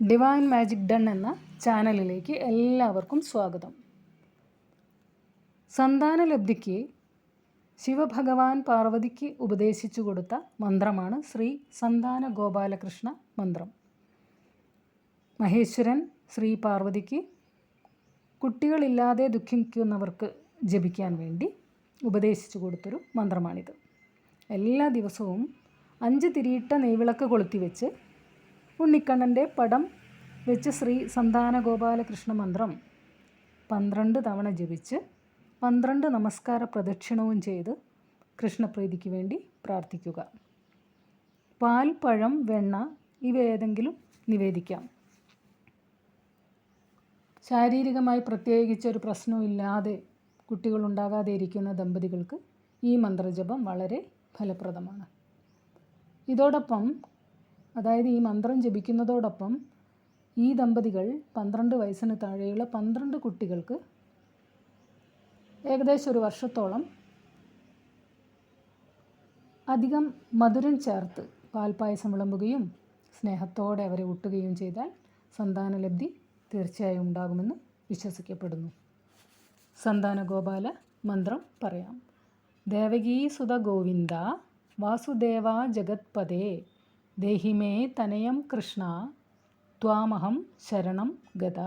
Divine magic done എന്ന ചാനലിലേക്ക് എല്ലാവർക്കും സ്വാഗതം. സന്താനലബ്ധിക്ക് ശിവഭഗവാൻ പാർവതിക്ക് ഉപദേശിച്ചു കൊടുത്ത മന്ത്രമാണ് ശ്രീ സന്താന ഗോപാലകൃഷ്ണ മന്ത്രം. മഹേശ്വരൻ ശ്രീ പാർവതിക്ക് കുട്ടികളില്ലാതെ ദുഃഖിക്കുന്നവർക്ക് ജപിക്കാൻ വേണ്ടി ഉപദേശിച്ചു കൊടുത്തൊരു മന്ത്രമാണിത്. എല്ലാ ദിവസവും അഞ്ച് തിരിയിട്ട നെയ്വിളക്ക് കൊളുത്തി വെച്ച് ഉണ്ണിക്കണ്ണന്റെ പടം വെച്ച് ശ്രീ സന്താന ഗോപാലകൃഷ്ണ മന്ത്രം. പന്ത്രണ്ട് തവണ ജപിച്ച് പന്ത്രണ്ട് നമസ്കാര പ്രദക്ഷിണവും ചെയ്ത് കൃഷ്ണപ്രീതിക്ക് വേണ്ടി പ്രാർത്ഥിക്കുക. പാൽ പഴം വെണ്ണ ഇവയേതെങ്കിലും നിവേദിക്കാം. ശാരീരികമായി പ്രത്യേകിച്ച് ഒരു പ്രശ്നമില്ലാതെ കുട്ടികളുണ്ടാകാതെ ഇരിക്കുന്ന ദമ്പതികൾക്ക് ഈ മന്ത്രജപം വളരെ ഫലപ്രദമാണ്. ഇതോടൊപ്പം അതായത് ഈ മന്ത്രം ജപിക്കുന്നതോടൊപ്പം ഈ ദമ്പതികൾ പന്ത്രണ്ട് വയസ്സിന് താഴെയുള്ള പന്ത്രണ്ട് കുട്ടികൾക്ക് ഏകദേശം ഒരു വർഷത്തോളം അധികം മധുരം ചേർത്ത് പാൽപ്പായസം വിളമ്പുകയും സ്നേഹത്തോടെ അവരെ ഊട്ടുകയും ചെയ്താൽ സന്താനലബ്ധി തീർച്ചയായും ഉണ്ടാകുമെന്ന് വിശ്വസിക്കപ്പെടുന്നു. സന്താന ഗോപാല മന്ത്രം പറയാം. ദേവകീ സുത ഗോവിന്ദ വാസുദേവ ജഗത്പദേ ദേഹിമേ തനയം കൃഷ്ണ ത്വാമഹം ശരണം ഗത